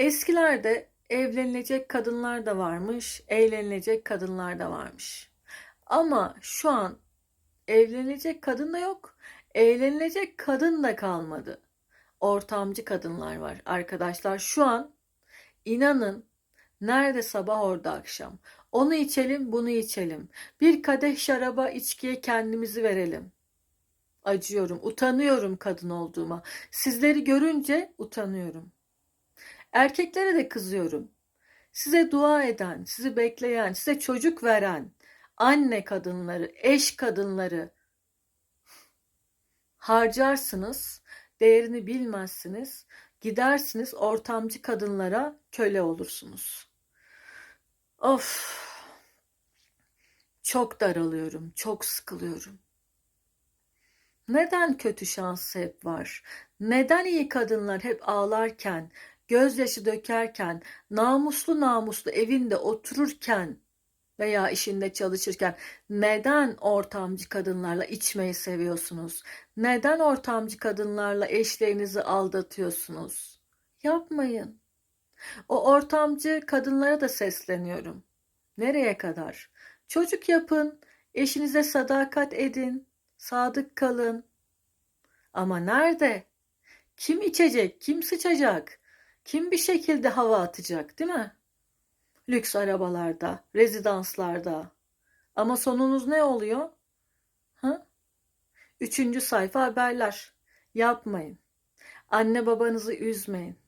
Eskilerde evlenilecek kadınlar da varmış, eğlenilecek kadınlar da varmış. Ama şu an evlenilecek kadın da yok, eğlenilecek kadın da kalmadı. Ortamcı kadınlar var arkadaşlar. Şu an inanın nerede sabah orada akşam. Onu içelim, bunu içelim. Bir kadeh şaraba, içkiye kendimizi verelim. Acıyorum, utanıyorum kadın olduğuma. Sizleri görünce utanıyorum. Erkeklere de kızıyorum. Size dua eden, sizi bekleyen, size çocuk veren anne kadınları, eş kadınları harcarsınız, değerini bilmezsiniz, gidersiniz ortamcı kadınlara köle olursunuz. Of, çok daralıyorum, çok sıkılıyorum. Neden kötü şans hep var? Neden iyi kadınlar hep ağlarken, gözyaşı dökerken, namuslu namuslu evinde otururken veya işinde çalışırken neden ortamcı kadınlarla içmeyi seviyorsunuz? Neden ortamcı kadınlarla eşlerinizi aldatıyorsunuz? Yapmayın. O ortamcı kadınlara da sesleniyorum. Nereye kadar? Çocuk yapın, eşinize sadakat edin, sadık kalın. Ama nerede? Kim içecek, kim sıçacak, kim bir şekilde hava atacak, değil mi? Lüks arabalarda, rezidanslarda. Ama sonunuz ne oluyor? Ha? Üçüncü sayfa haberler. Yapmayın. Anne babanızı üzmeyin.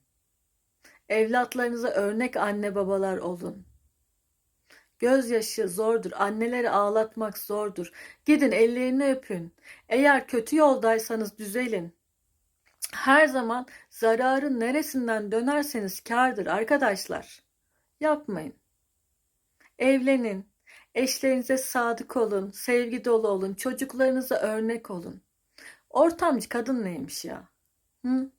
Evlatlarınıza örnek anne babalar olun. Gözyaşı zordur. Anneleri ağlatmak zordur. Gidin ellerini öpün. Eğer kötü yoldaysanız düzelin. Her zaman zararın neresinden dönerseniz kârdır arkadaşlar. Yapmayın. Evlenin. Eşlerinize sadık olun, sevgi dolu olun, çocuklarınıza örnek olun. Ortamcı kadın neymiş ya? Hı?